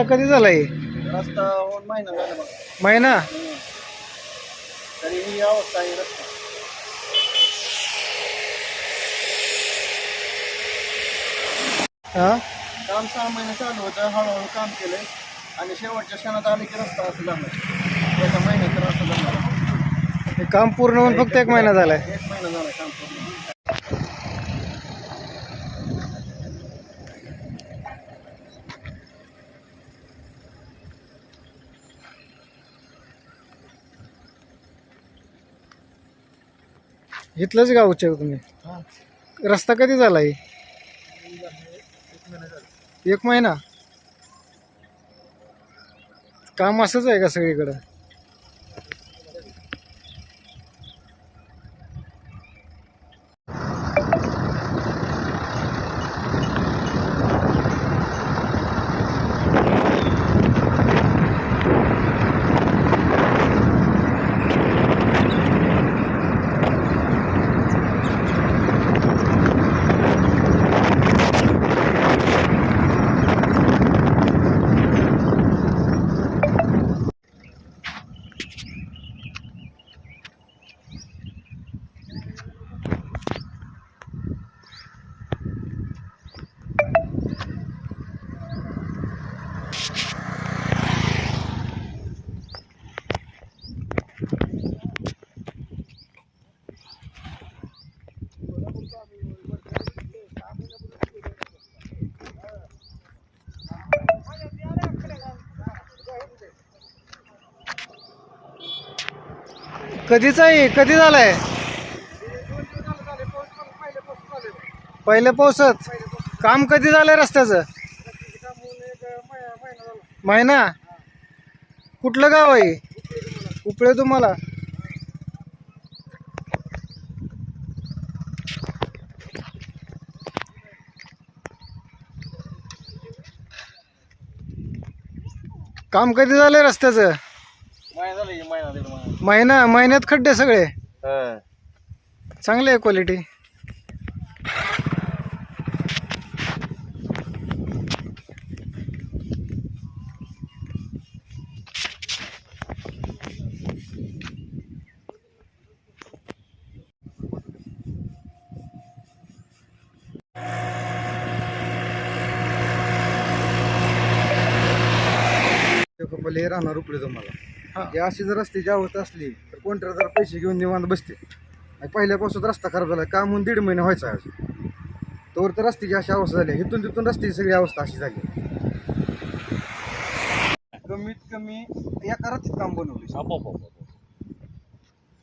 रस्ता कधी झालाय? रस्ता होऊन महिना झाला बघा. महिना? तरी ही अवस्था आहे रस्ता. हा? काम सहा महिने चालू होतं हळूहळू काम केलंय. आणि शेवटच्या क्षणात आले की रस्ता असं झाला. एका महिन्यात तर असं झालं. हे काम पूर्ण होऊन फक्त एक महिना झालाय. एक महिना झाला काम पूर्ण. इथलंच गावचे तुम्ही. रस्ता कधी झालाय एक महिना? काम असंच आहे का सगळीकडं? कधीच आहे? कधी झालाय? पहिल्या पावसात? काम कधी झालंय रस्त्याचं? महिना? कुठलं गाव आहे? उपळे तुम्हाला? काम कधी झालंय रस्त्याचं? महिना झालं महिना महिना महिना महिन्यात खड्डे सगळे हा. चांगले आहे क्वालिटी हे राहणार उपले हा. तुम्हाला हे. अशी जर रस्त्याची अवस्था असली तर कोणत्या जर पैसे घेऊन निवांत बसते. आणि पहिल्यापासून रस्ता खराब झाला काम होऊन दीड महिने व्हायचा आहे अजून तोवर तर रस्त्याची अशी अवस्था झाली. इथून तिथून रस्त्याची सगळी अवस्था अशी झाली. कमीत कमी एका रात्रीत काम बनवले.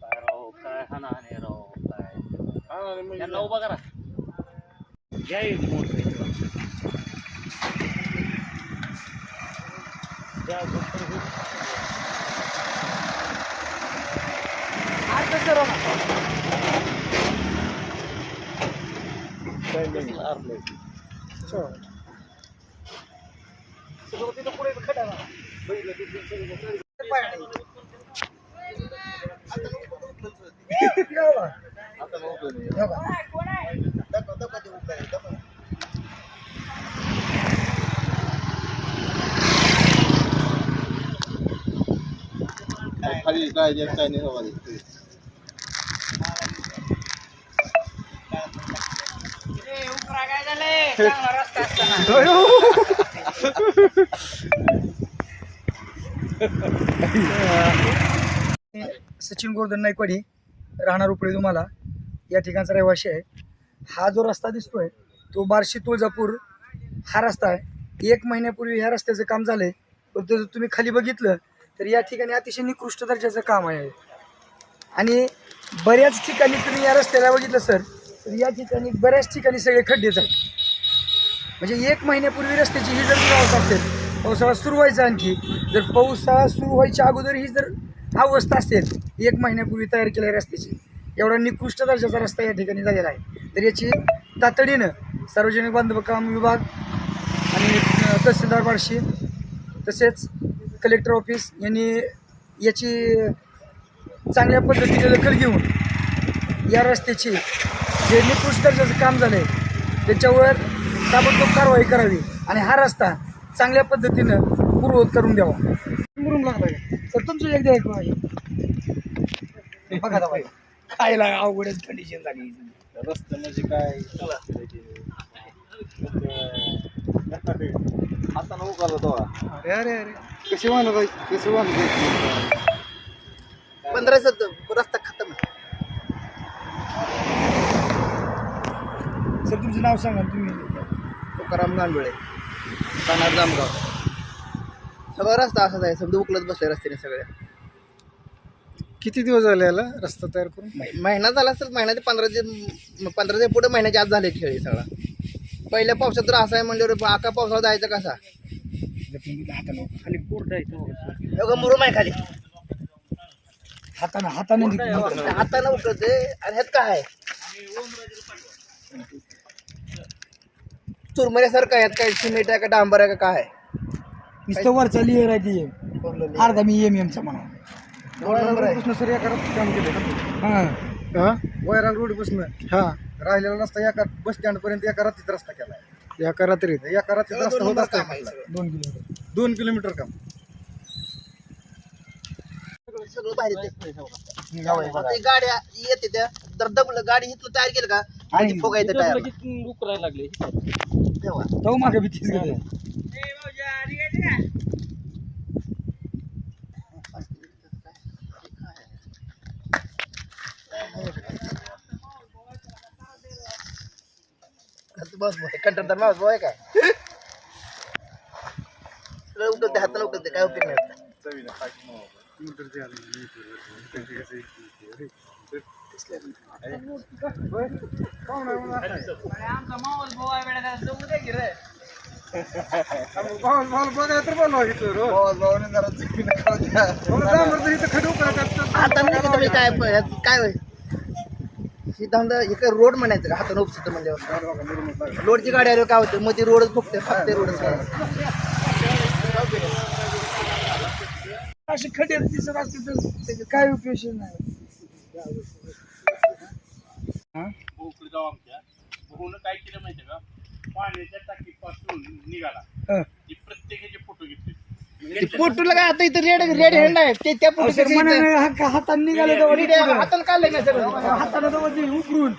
काय राव काय राव त्यांना उभा करा. घ्या एक मोठं. द्या डॉक्टर हे. खाली काय जे काय नाही सचिन गोर्धन नाईकवाडी राहणार उपडे तुम्हाला. या ठिकाणचा रहिवाशी आहे. हा जो रस्ता दिसतोय तो बार्शी तुळजापूर हा रस्ता आहे. एक महिन्यापूर्वी ह्या रस्त्याचं काम झालंय पण जर तुम्ही खाली बघितलं तर या ठिकाणी अतिशय निकृष्ट दर्जाचं काम आहे. आणि बऱ्याच ठिकाणी तुम्ही या रस्त्याला बघितलं सर तर या ठिकाणी बऱ्याच ठिकाणी सगळे खड्डेच आहेत. म्हणजे एक महिन्यापूर्वी रस्त्याची ही जर अवस्था असेल पावसाळा सुरू व्हायचा आणखी. जर पावसाळा सुरू व्हायच्या अगोदर ही जर अवस्था असेल एक महिन्यापूर्वी तयार केल्या रस्त्याची एवढा निकृष्ट दर्जाचा रस्ता या ठिकाणी झालेला आहे. तर याची तातडीनं सार्वजनिक बांधकाम विभाग आणि तहसीलदार बार्शी तसेच कलेक्टर ऑफिस यांनी याची चांगल्या पद्धतीने दखल घेऊन या रस्त्याची जे निकृष्ट दर्जाचं काम झालं आहे त्याच्यावर ताबडतोब कारवाई करावी आणि हा रस्ता चांगल्या पद्धतीनं पूर्ववत करून द्यावा. मुरुम लागलाय तर तुमचं एकदा ऐकू आहे. बघा आता बाई. खायला अवघडच कंडिशन झाली. रस्ते म्हणजे काय? आता नको करत तो. अरे अरे अरे. कसे बांधत कसे बांधत पंधरा सत रस्ता खतम आहे. सर तुमचं नाव सांगा तुम्ही. तुकाराम गांडुळे राहणार जामगाव. सगळा रस्ता असाच आहे समजा उकलत बसले रस्त्याने सगळे. किती दिवस झाले याला रस्ता तयार करून? महिना झाला असेल महिना ते पंधरा ते पंधरा ते पुढे महिन्याच्या आत झाले खेळ हे सगळा. पहिल्या पावसात तर असं आहे म्हणजे आका पावसाळा जायचं कसा? खाली कोरडा आहे तो. एवढं मुरुम आहे खाली. हातानं हाताने हातानं उकळते आणि ह्यात काय आहे? चुरमऱ्यासारखं आहे ह्यात काय सिमेंट आहे का डांबर आहे का काय? नुसतं वरचा लिअर आहे ती. अर्धा मी एम एमचा म्हणा नंबर आहे. कृष्ण सर एका रस्त्यात काम केलं हां. हा? वैराग रोड हा. राहिलेला रस्ता एका बस स्टँड पर्यंत एका रात्रीत रस्ता केलाय. एका रात्रीत? एका रात्रीत रस्ता दोन होत असता. दोन किलोमीटर. दोन किलोमीटर काम. सगळं बाहेर येते आता ही गाड्या येते त्या. तर दबलं गाडी इथलं तयार केलं का? आणि फुगा येते इथं टायर लागले. तेव्हा तो मागे भीतीच घेते बस कंट्रोलदार माणूस बॉय काय उकलते हाताने उकलते काय उपयोग नाही बघायला तर बोलवा इथं रो. मला डांबरचं हाताने काय काय होय? ही धंदा रोड म्हणायचं का? हाताने उपसत म्हणजे रोडची गाडी आली काय होतं? मग ती रोडच फुकते फक्त रोडच. अशी खड्डे दिसत असते तर काय उपयोग नाही. आमच्या. बघून काय केलं माहितीये का? पाण्याच्या टाकीपासून निघाला. हं. की प्रत्येकाचे फोटो घेतले. फोटोला काय आता इथं रेड रेड हँड आहे. ते त्या फोटो हा- निघाले काढलं तर वडील उकरून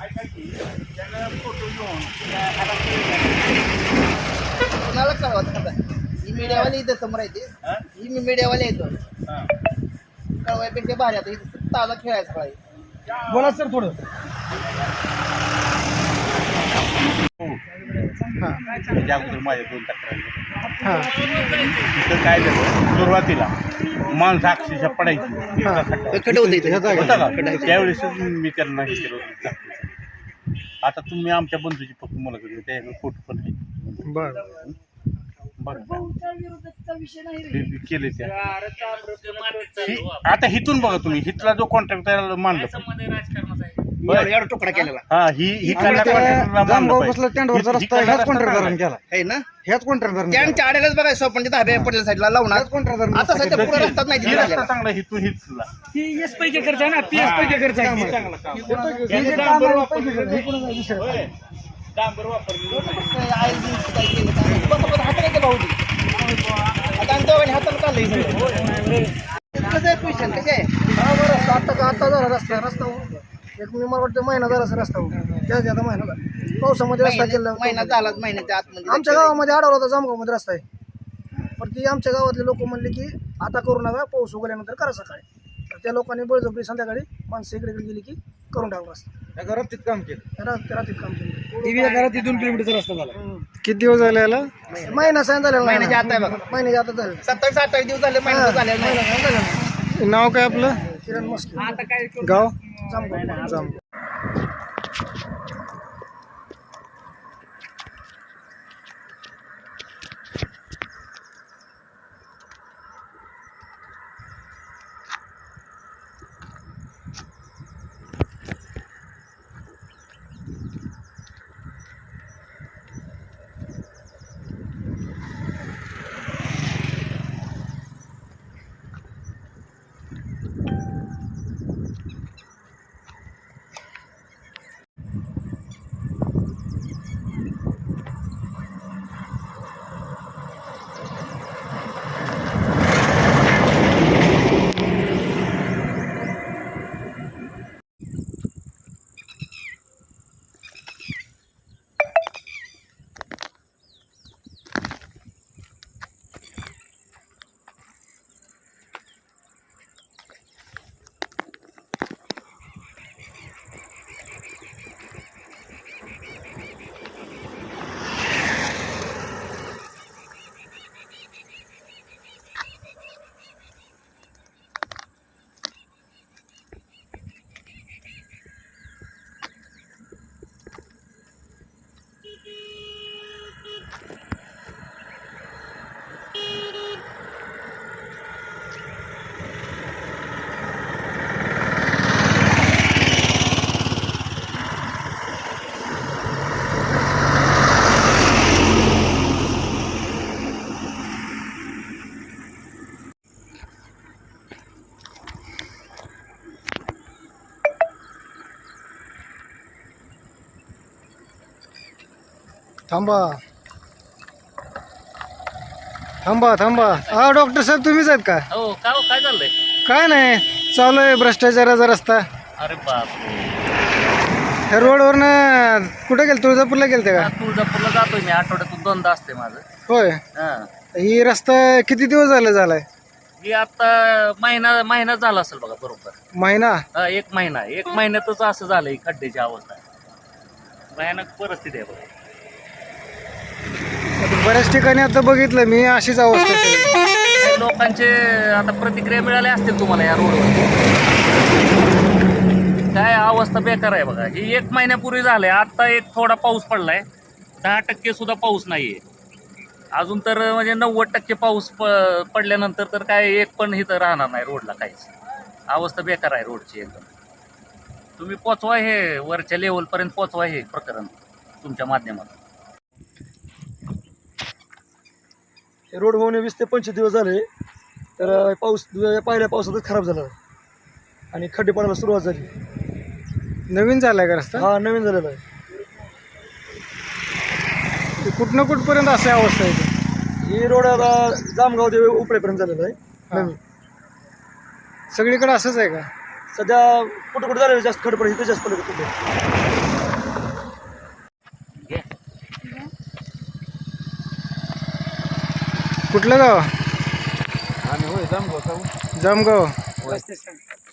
ऐका की त्यानं फोटो घेऊन त्या ह्याला कोणाला कळवा आता. ही मीडियावाले इथं समोर आहे ते. हा? मी मीडियावाले येतो हा. कळवायपेक्षा भारी आता इथं ताजा खेळायचा पाहिजे बोला सर थोडं. त्याच्या अगोदर माझ्या दोन तक्रारी काय झालं? सुरुवातीला माणसं अक्षरशः पडायची. होते का? त्यावेळेसच मी त्यांना हे केलं होतं. आता तुम्ही आमच्या बंधूची फक्त मला त्याच्याकडे फोटो पण आहे. बर. केले त्या. हि- आता हिथून बघा तुम्ही. हिथला जो कॉन्ट्रॅक्ट त्याला मानलं. एवढा एवढा तुकडा केलेला. हा ही हिथला हि- केला. आहे. ना? ह्याच त्यांच्या आड्यालाच बघा धाब्या साईडला लावणार कॉन्ट्रॅक्टरने आता सध्या रस्ताच नाही तिथे रस्ता झालेला. चांगला हिथून हिथला. ती एस पैकी खर्च आहे ना पी एस पैकी खर्च आहे चांगलं काम. हे याने जे डांबर काम आहे, वापरलं पैकी खर्च आहे, कोणाचं आहे दुसरं? डांबर वापरलं हे. कसं आहे क्वेश्चन कसे आहे? हा बरं रस्ता आता आता झाला रस्ता रस्ता एक मी मला वाटतं महिना झाला असेल रस्ता त्याच आता महिना झाला. पावसामध्ये रस्ता केला महिना महिना झाला महिन्याच्या आतमध्ये. आमच्या गावामध्ये आढळला होता जामगावमध्ये रस्ता आहे. पण ती आमच्या गावातले लोक म्हणले की आता करू नका पाऊस उगवल्यानंतर करा सकाळी. तर त्या लोकांनी बळजबरी संध्याकाळी माणसं इकडे गेली की करून टाकला रस्ता. एका रात्रीत काम केलं. रात- रात्रीत काम केलं. ती एका रात्री दोन किलोमीटरचा रस्ता झाला. किती दिवस झाले याला? महिन्याच्या महिना सांग झालेला आत आहे बघा. महिन्याच्या आता झालं सत्तावीस अठ्ठावीस दिवस झाले महिना झाले महिना झालेला नाही नाव काय आपलं? किरण मस्के. आता काय? गाव? जामगाव जामगाव थांबा. थांबा थांबा. हा डॉक्टर साहेब तुम्हीच आहेत का? हो काय हो, काय चाललंय? काय नाही चालू आहे भ्रष्टाचाराचा रस्ता. अरे बाप ह्या रोडवरनं कुठे गेल तुळजापूरला गेलते का? तुळजापूरला जातोय मी आठवड्यातून दोनदा असते माझं. होय. हा. ही रस्ता किती दिवस झाले झालाय? आता महिना महिना झाला असेल बघा बरोबर. महिना? हा, एक महिना एक महिन्यातच असं झालं ही खड्ड्याची अवस्था. भयानक परिस्थिती आहे बघा. बऱ्याच ठिकाणी आता बघितलं मी अशीच अवस्था आहे. लोकांचे आता प्रतिक्रिया मिळाल्या असतील तुम्हाला या रोडवर. काय अवस्था बेकार आहे बघा. ही एक महिन्यापूर्वी झालंय आता एक थोडा पाऊस पडलाय. दहा टक्के सुद्धा पाऊस नाहीये. अजून तर म्हणजे नव्वद टक्के पाऊस प- पडल्यानंतर तर काय एक पण इथं राहणार नाही रोडला काहीच. अवस्था बेकार आहे रोडची एकदम. तुम्ही पोचवा हे वरच्या लेवलपर्यंत पोचवा हे प्रकरण तुमच्या माध्यमातून. रोड होऊन वीस ते पंचवीस दिवस झाले. तर पाऊस पहिल्या पावसातच खराब झाला. आणि खड्डे पडायला सुरुवात झाली. नवीन झालाय का रस्ता? हा नवीन झालेला आहे. कुठनं कुठपर्यंत अशी अवस्था आहे? ही रोड आता जामगाव ते उपळेपर्यंत झालेला आहे. नवीन. सगळीकडे असंच आहे का? सध्या कुठं कुठं झालेलं जास्त खड्डे पडले इथे जास्त पडले कुठे? कुठलं गाव? आम्ही होय जामगाव जाऊ जामगाव.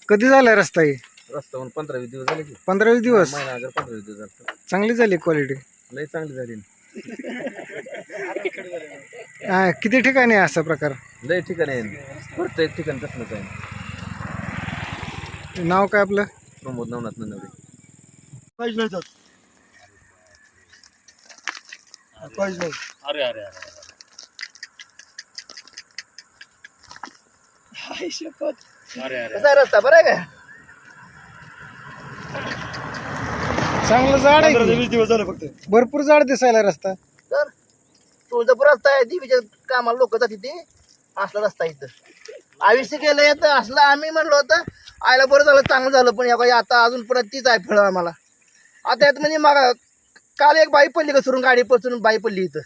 कधी झालाय रस्ता ही? रस्त्यावर पंधरा वीस दिवस झाले की. पंधरा वीस दिवस? महिना हजार पंधरा वीस दिवस झाले. चांगली झाली क्वालिटी लई चांगली झाली. हा किती ठिकाणी आहे असा प्रकार? लई ठिकाणी आहे. प्रत्येक ठिकाणी तसलंच आहे. नाव काय आपलं? प्रमोद नवनाथ नाही काहीच नाही अरे अरे अरे. अरे अरे कसा आहे रस्ता? बरं आहे का? चांगलं झाड आहे की. दिवस झाले फक्त. भरपूर झाड दिसायला रस्ता. तर तुळजापूर रस्ता आहे देवीच्या कामाला लोक जाते ते. असला रस्ता इथं. आयुष्य गेलं येतं असलं आम्ही म्हणलो होतं आयला बरं झालं चांगलं झालं पण या बाई आता अजून परत तीच आहे फळ आम्हाला. आता यात म्हणजे मग काल एक बाई पडली घसरून गाडी पसरून बाई पडली इथं.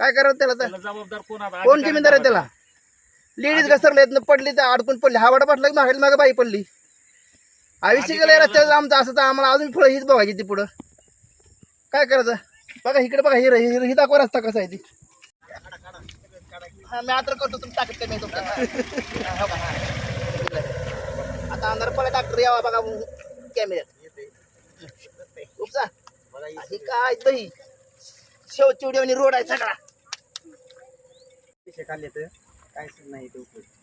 काय करावं त्याला तर जबाबदार कोण कोण जिम्मेदार आहे त्याला? लेडीज घसरले पडली तर अडकून पडली. हावाडा पडला की मागे मागे बाई पडली. आयुष्य गेलं रस्त्यावर आमचं असं तर आम्हाला अजून फळं हीच बघायची ती पुढं. काय करायचं? बघा इकडे बघा ही ही ही दाखवा रस्ता कसा आहे ती. हा मी आता करतो तुम्ही टाकत कमी आहे तुमचा. हा, हो का, हा. आता अंधार पडला डॉक्टर यावा बघा कॅमेऱ्यात उपसा. ही. काय दही रोड आहे सगळा. खाल्ले तर? काहीच नाही तो उपयोग